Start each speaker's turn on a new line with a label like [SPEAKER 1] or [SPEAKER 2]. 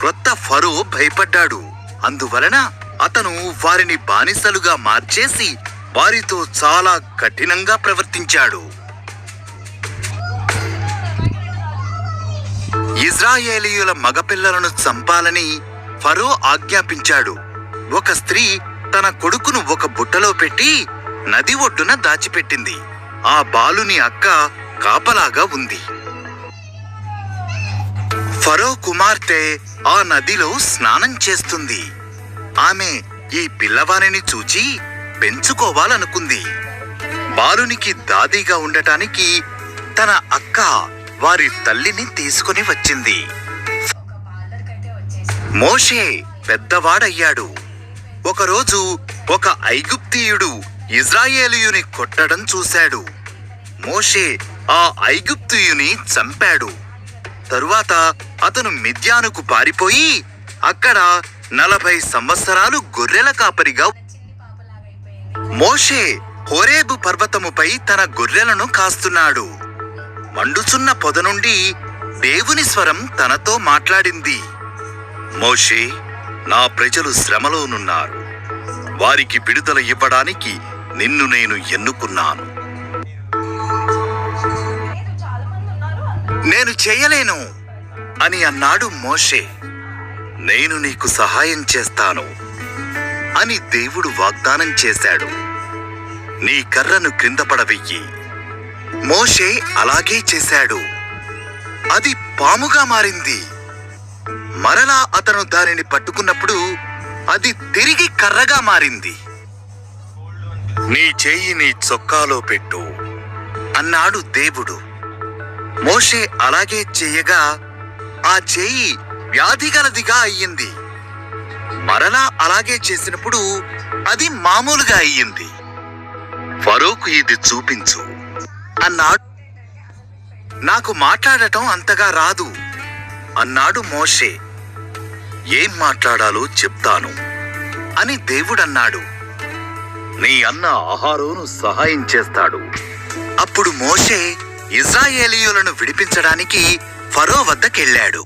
[SPEAKER 1] క్రొత్త ఫరో భయపడ్డాడు. అందువలన అతను వారిని బానిసలుగా మార్చేసి వారితో చాలా కఠినంగా ప్రవర్తించాడు. ఇజ్రాయేలీయుల మగపిల్లలను చంపాలని ఫరో ఆజ్ఞాపించాడు. ఒక స్త్రీ తన కొడుకును ఒక బుట్టలో పెట్టి నది ఒడ్డున దాచిపెట్టింది. ఆ బాలుని అక్క కాపలాగా ఉంది. ఫరో కుమార్తె ఆ నదిలో స్నానం చేస్తుంది. ఆమె ఈ పిల్లవారిని చూచి పెంచుకోవాలనుకుంది. బాలునికి దాదిగా ఉండటానికి తన అక్క వారి తల్లిని తీసుకుని వచ్చింది. మోషే పెద్దవాడయ్యాడు. ఒకరోజు ఒక ఐగుప్తీయుడు ఇజ్రాయేలీయుని కొట్టడం చూశాడు. మోషే ఆ ఐగుప్తియుని చంపాడు. తరువాత అతను మిద్యానుకు పారిపోయి అక్కడ నలభై సంవత్సరాలు గొర్రెల కాపరిగా మోషే హోరేబు పర్వతముపై తన గొర్రెలను కాస్తున్నాడు. మండుచున్న పొద నుండి దేవుని స్వరం తనతో మాట్లాడింది. మోషే నా ప్రజలు శ్రమలోనున్నారు. వారికి విడుదల ఇవ్వడానికి నిన్ను నేను ఎన్నుకున్నాను. నేను చేయలేను. అని అన్నాడు మోషే. నేను నీకు సహాయం చేస్తాను అని దేవుడు వాగ్దానం చేశాడు. నీ కర్రను క్రింద పడవెయ్యి. మోషే అలాగే చేశాడు. అది పాముగా మారింది. మరలా అతను దానిని పట్టుకున్నప్పుడు అది తిరిగి కర్రగా మారింది. నీ చేయి నీ చొక్కాలో పెట్టు అన్నాడు దేవుడు. మోషే అలాగే చెయ్యగా ఆ చెయ్యి వ్యాధిగలదిగా అయ్యింది. మరలా అలాగే చేసినప్పుడు అది మామూలుగా అయ్యింది. ఫరోకు ఇది చూపించు. అన్నాడు. నాకు మాట్లాడటం అంతగా రాదు అన్నాడు మోషే. ఏం మాట్లాడాలో చెప్తాను అని దేవుడన్నాడు. నీ అన్న ఆహారోను సహాయం చేస్తాడు. అప్పుడు మోషే ఇజ్రాయేలీయులను విడిపించడానికి ఫరో వద్దకెళ్ళాడు